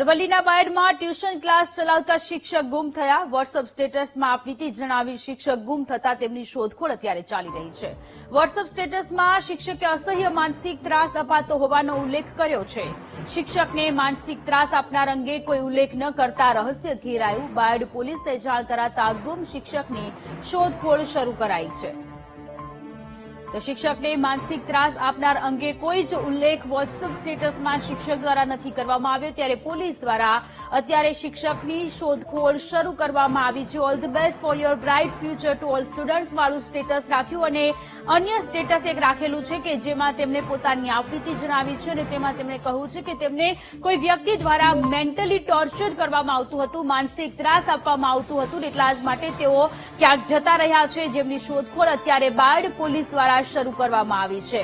અરવલ્લીના બાયડમાં tuition class ચલાવતા શિક્ષક ગુમ થયા. વોટ્સઅપ સ્ટેટસમાં આપવીતી જણાવી શિક્ષક ગુમ થતા તેમની શોધખોળ અત્યારે ચાલી રહી છે. વોટ્સઅપ સ્ટેટસમાં શિક્ષકે અસહ્ય માનસિક ત્રાસ અપાતો હોવાનો ઉલ્લેખ કર્યો છે. શિક્ષકને માનસિક ત્રાસ આપનાર અંગે કોઈ ઉલ્લેખ ન કરતા રહસ્ય ઘેરાયું. બાયડ પોલીસને જાણ કરાતા ગુમ શિક્ષકની શોધખોળ શરૂ કરાઈ છે. તો શિક્ષકને માનસિક ત્રાસ આપનાર અંગે કોઈ જ ઉલ્લેખ વોટ્સઅપ સ્ટેટસમાં શિક્ષક દ્વારા નથી કરવામાં આવ્યો. ત્યારે પોલીસ દ્વારા અત્યારે શિક્ષકની શોધખોળ શરૂ કરવામાં આવી છે. All the best for your bright future to all students વાળું સ્ટેટસ રાખ્યું અને અન્ય સ્ટેટસ એક રાખેલું છે કે જેમાં તેમણે પોતાની આવૃત્તિ જણાવી છે અને તેમાં તેમણે કહ્યું છે કે તેમને કોઈ વ્યક્તિ દ્વારા મેન્ટલી ટોર્ચર કરવામાં આવતું હતું, માનસિક ત્રાસ આપવામાં આવતું હતું એટલા જ માટે તેઓ ક્યાંક જતા રહ્યા છે. જેમની શોધખોળ અત્યારે બાયડ પોલીસ દ્વારા શરૂ કરવામાં આવી છે.